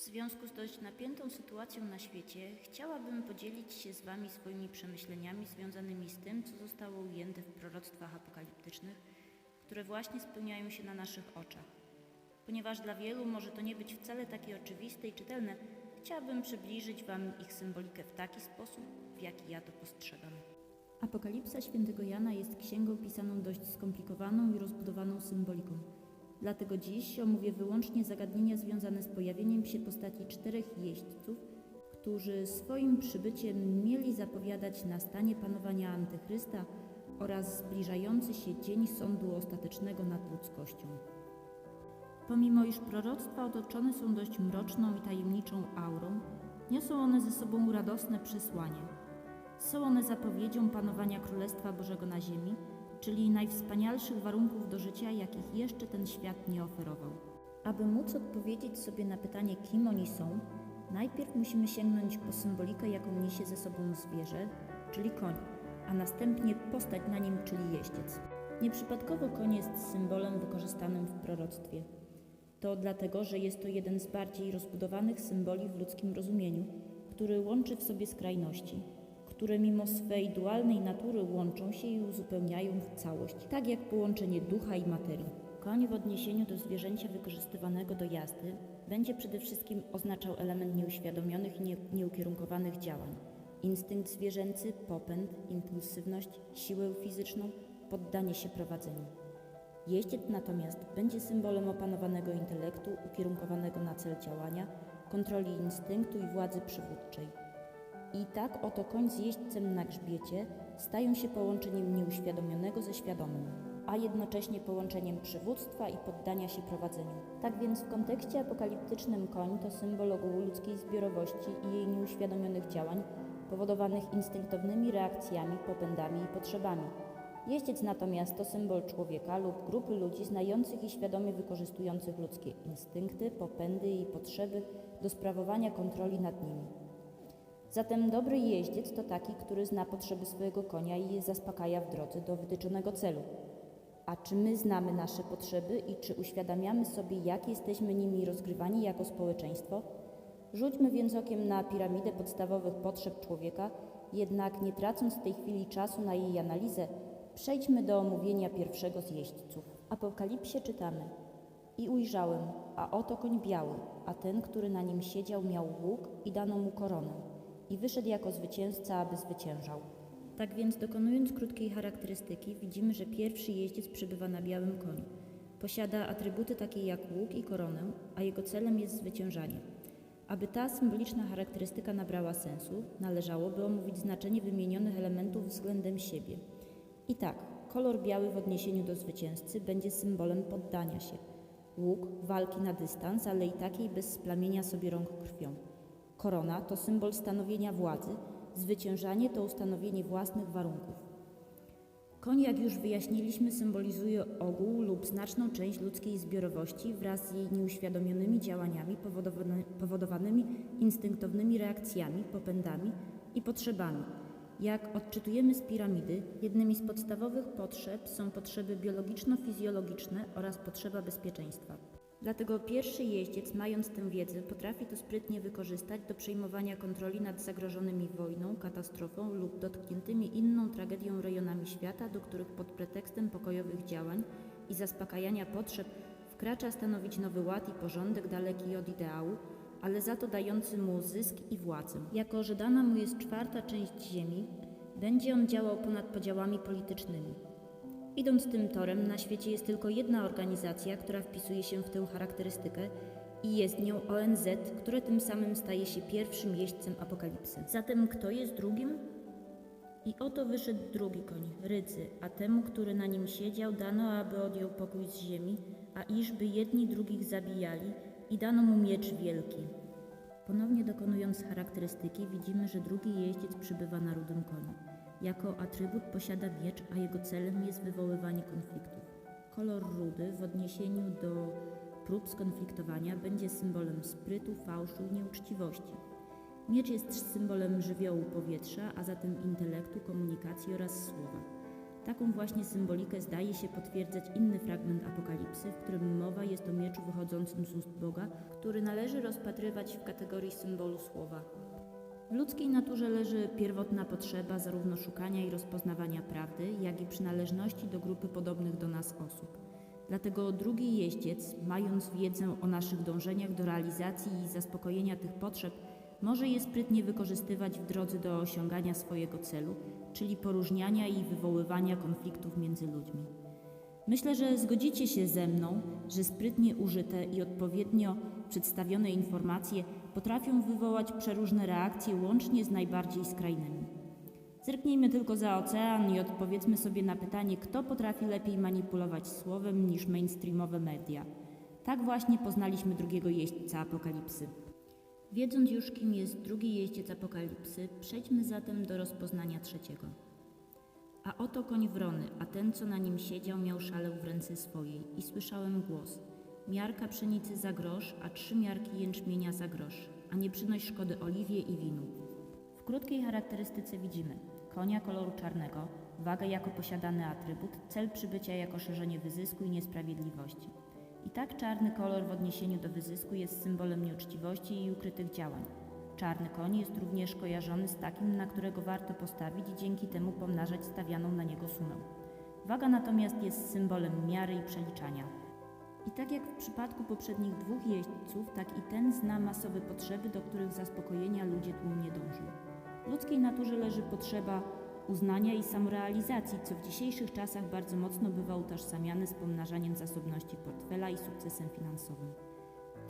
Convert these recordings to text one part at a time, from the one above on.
W związku z dość napiętą sytuacją na świecie, chciałabym podzielić się z Wami swoimi przemyśleniami związanymi z tym, co zostało ujęte w proroctwach apokaliptycznych, które właśnie spełniają się na naszych oczach. Ponieważ dla wielu może to nie być wcale takie oczywiste i czytelne, chciałabym przybliżyć Wam ich symbolikę w taki sposób, w jaki ja to postrzegam. Apokalipsa świętego Jana jest księgą pisaną dość skomplikowaną i rozbudowaną symboliką. Dlatego dziś omówię wyłącznie zagadnienia związane z pojawieniem się postaci czterech jeźdźców, którzy swoim przybyciem mieli zapowiadać nastanie panowania Antychrysta oraz zbliżający się dzień sądu ostatecznego nad ludzkością. Pomimo iż proroctwa otoczone są dość mroczną i tajemniczą aurą, niosą one ze sobą radosne przesłanie. Są one zapowiedzią panowania Królestwa Bożego na ziemi, czyli najwspanialszych warunków do życia, jakich jeszcze ten świat nie oferował. Aby móc odpowiedzieć sobie na pytanie, kim oni są, najpierw musimy sięgnąć po symbolikę, jaką niesie ze sobą zwierzę, czyli koń, a następnie postać na nim, czyli jeździec. Nieprzypadkowo koń jest symbolem wykorzystanym w proroctwie. To dlatego, że jest to jeden z bardziej rozbudowanych symboli w ludzkim rozumieniu, który łączy w sobie skrajności, które mimo swej dualnej natury łączą się i uzupełniają w całość, tak jak połączenie ducha i materii. Koń w odniesieniu do zwierzęcia wykorzystywanego do jazdy będzie przede wszystkim oznaczał element nieuświadomionych i nie, nieukierunkowanych działań. Instynkt zwierzęcy, popęd, impulsywność, siłę fizyczną, poddanie się prowadzeniu. Jeździec natomiast będzie symbolem opanowanego intelektu, ukierunkowanego na cel działania, kontroli instynktu i władzy przywódczej. I tak oto koń z jeźdźcem na grzbiecie stają się połączeniem nieuświadomionego ze świadomym, a jednocześnie połączeniem przywództwa i poddania się prowadzeniu. Tak więc w kontekście apokaliptycznym koń to symbol ogółu ludzkiej zbiorowości i jej nieuświadomionych działań powodowanych instynktownymi reakcjami, popędami i potrzebami. Jeździec natomiast to symbol człowieka lub grupy ludzi znających i świadomie wykorzystujących ludzkie instynkty, popędy i potrzeby do sprawowania kontroli nad nimi. Zatem dobry jeździec to taki, który zna potrzeby swojego konia i je zaspokaja w drodze do wytyczonego celu. A czy my znamy nasze potrzeby i czy uświadamiamy sobie, jak jesteśmy nimi rozgrywani jako społeczeństwo? Rzućmy więc okiem na piramidę podstawowych potrzeb człowieka, jednak nie tracąc w tej chwili czasu na jej analizę, przejdźmy do omówienia pierwszego z jeźdźców. Apokalipsie czytamy I ujrzałem, a oto koń biały, a ten, który na nim siedział, miał łuk i dano mu koronę i wyszedł jako zwycięzca, aby zwyciężał. Tak więc, dokonując krótkiej charakterystyki, widzimy, że pierwszy jeździec przybywa na białym koniu. Posiada atrybuty takie jak łuk i koronę, a jego celem jest zwyciężanie. Aby ta symboliczna charakterystyka nabrała sensu, należałoby omówić znaczenie wymienionych elementów względem siebie. I tak, kolor biały w odniesieniu do zwycięzcy będzie symbolem poddania się. Łuk walki na dystans, ale i takiej bez splamienia sobie rąk krwią. Korona to symbol stanowienia władzy, zwyciężanie to ustanowienie własnych warunków. Koń, jak już wyjaśniliśmy, symbolizuje ogół lub znaczną część ludzkiej zbiorowości wraz z jej nieuświadomionymi działaniami powodowanymi instynktownymi reakcjami, popędami i potrzebami. Jak odczytujemy z piramidy, jednymi z podstawowych potrzeb są potrzeby biologiczno-fizjologiczne oraz potrzeba bezpieczeństwa. Dlatego pierwszy jeździec, mając tę wiedzę, potrafi to sprytnie wykorzystać do przejmowania kontroli nad zagrożonymi wojną, katastrofą lub dotkniętymi inną tragedią rejonami świata, do których pod pretekstem pokojowych działań i zaspokajania potrzeb wkracza stanowić nowy ład i porządek daleki od ideału, ale za to dający mu zysk i władzę. Jako, że dana mu jest czwarta część ziemi, będzie on działał ponad podziałami politycznymi. Idąc tym torem, na świecie jest tylko jedna organizacja, która wpisuje się w tę charakterystykę i jest nią ONZ, które tym samym staje się pierwszym jeźdźcem apokalipsy. Zatem kto jest drugim? I oto wyszedł drugi koń, rydzy, a temu, który na nim siedział, dano, aby odjął pokój z ziemi, a iżby jedni drugich zabijali, i dano mu miecz wielki. Ponownie dokonując charakterystyki, widzimy, że drugi jeździec przybywa na rudym koniu. Jako atrybut posiada miecz, a jego celem jest wywoływanie konfliktów. Kolor rudy w odniesieniu do prób skonfliktowania będzie symbolem sprytu, fałszu i nieuczciwości. Miecz jest symbolem żywiołu powietrza, a zatem intelektu, komunikacji oraz słowa. Taką właśnie symbolikę zdaje się potwierdzać inny fragment Apokalipsy, w którym mowa jest o mieczu wychodzącym z ust Boga, który należy rozpatrywać w kategorii symbolu słowa. W ludzkiej naturze leży pierwotna potrzeba zarówno szukania i rozpoznawania prawdy, jak i przynależności do grupy podobnych do nas osób. Dlatego drugi jeździec, mając wiedzę o naszych dążeniach do realizacji i zaspokojenia tych potrzeb, może je sprytnie wykorzystywać w drodze do osiągania swojego celu, czyli poróżniania i wywoływania konfliktów między ludźmi. Myślę, że zgodzicie się ze mną, że sprytnie użyte i odpowiednio przedstawione informacje potrafią wywołać przeróżne reakcje, łącznie z najbardziej skrajnymi. Zerknijmy tylko za ocean i odpowiedzmy sobie na pytanie, kto potrafi lepiej manipulować słowem niż mainstreamowe media. Tak właśnie poznaliśmy drugiego jeźdźca apokalipsy. Wiedząc już, kim jest drugi jeździec apokalipsy, przejdźmy zatem do rozpoznania trzeciego. A oto koń wrony, a ten, co na nim siedział, miał szalę w ręce swojej. I słyszałem głos. Miarka pszenicy za grosz, a trzy miarki jęczmienia za grosz, a nie przynoś szkody oliwie i winu. W krótkiej charakterystyce widzimy konia koloru czarnego, wagę jako posiadany atrybut, cel przybycia jako szerzenie wyzysku i niesprawiedliwości. I tak czarny kolor w odniesieniu do wyzysku jest symbolem nieuczciwości i ukrytych działań. Czarny koń jest również kojarzony z takim, na którego warto postawić i dzięki temu pomnażać stawianą na niego sumę. Waga natomiast jest symbolem miary i przeliczania. I tak jak w przypadku poprzednich dwóch jeźdźców, tak i ten zna masowe potrzeby, do których zaspokojenia ludzie tłumnie dążą. W ludzkiej naturze leży potrzeba uznania i samorealizacji, co w dzisiejszych czasach bardzo mocno bywa utożsamiane z pomnażaniem zasobności portfela i sukcesem finansowym.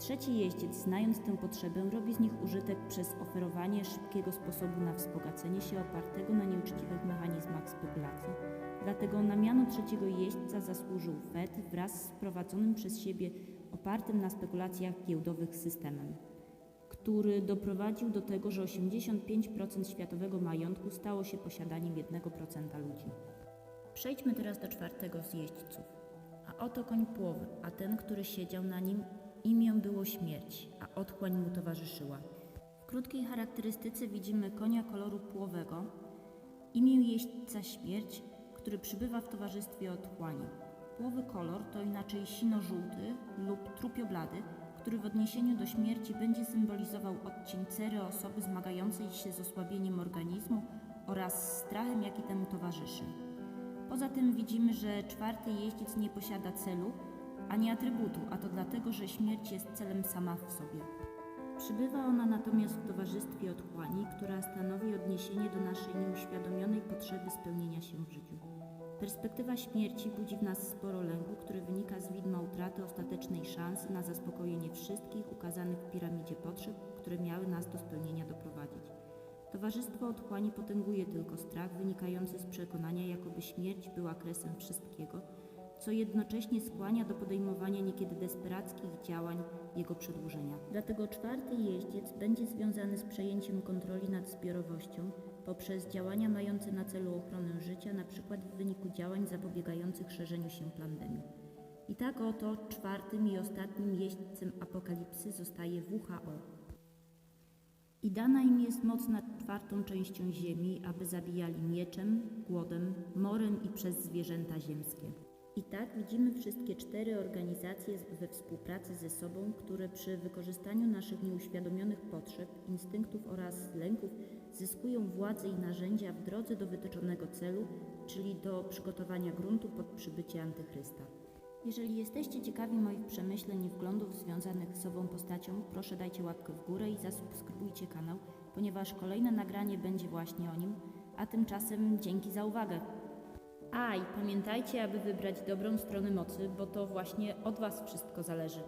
Trzeci jeździec, znając tę potrzebę, robi z nich użytek przez oferowanie szybkiego sposobu na wzbogacenie się opartego na nieuczciwych mechanizmach spekulacji. Dlatego na miano trzeciego jeźdźca zasłużył Fed wraz z wprowadzonym przez siebie opartym na spekulacjach giełdowych systemem, który doprowadził do tego, że 85% światowego majątku stało się posiadaniem 1% ludzi. Przejdźmy teraz do czwartego z jeźdźców. A oto koń płowy, a ten, który siedział na nim, imię było śmierć, a otchłań mu towarzyszyła. W krótkiej charakterystyce widzimy konia koloru płowego, imię jeźdźca śmierć, który przybywa w towarzystwie otchłani. Płowy kolor to inaczej sino-żółty lub trupio-blady, który w odniesieniu do śmierci będzie symbolizował odcień cery osoby zmagającej się z osłabieniem organizmu oraz strachem, jaki temu towarzyszy. Poza tym widzimy, że czwarty jeździec nie posiada celu ani atrybutu, a to dlatego, że śmierć jest celem sama w sobie. Przybywa ona natomiast w towarzystwie otchłani, która stanowi odniesienie do naszej nieuświadomionej potrzeby spełnienia się w życiu. Perspektywa śmierci budzi w nas sporo lęku, który wynika z widma utraty ostatecznej szansy na zaspokojenie wszystkich ukazanych w piramidzie potrzeb, które miały nas do spełnienia doprowadzić. Towarzystwo otchłani potęguje tylko strach wynikający z przekonania, jakoby śmierć była kresem wszystkiego, co jednocześnie skłania do podejmowania niekiedy desperackich działań jego przedłużenia. Dlatego czwarty jeździec będzie związany z przejęciem kontroli nad zbiorowością poprzez działania mające na celu ochronę życia, np. w wyniku działań zapobiegających szerzeniu się pandemii. I tak oto czwartym i ostatnim jeźdźcem apokalipsy zostaje WHO. I dana im jest moc nad czwartą częścią ziemi, aby zabijali mieczem, głodem, morem i przez zwierzęta ziemskie. I tak widzimy wszystkie cztery organizacje we współpracy ze sobą, które przy wykorzystaniu naszych nieuświadomionych potrzeb, instynktów oraz lęków zyskują władzę i narzędzia w drodze do wytyczonego celu, czyli do przygotowania gruntu pod przybycie Antychrysta. Jeżeli jesteście ciekawi moich przemyśleń i wglądów związanych z ową postacią, proszę dajcie łapkę w górę i zasubskrybujcie kanał, ponieważ kolejne nagranie będzie właśnie o nim, a tymczasem dzięki za uwagę. A i pamiętajcie, aby wybrać dobrą stronę mocy, bo to właśnie od Was wszystko zależy.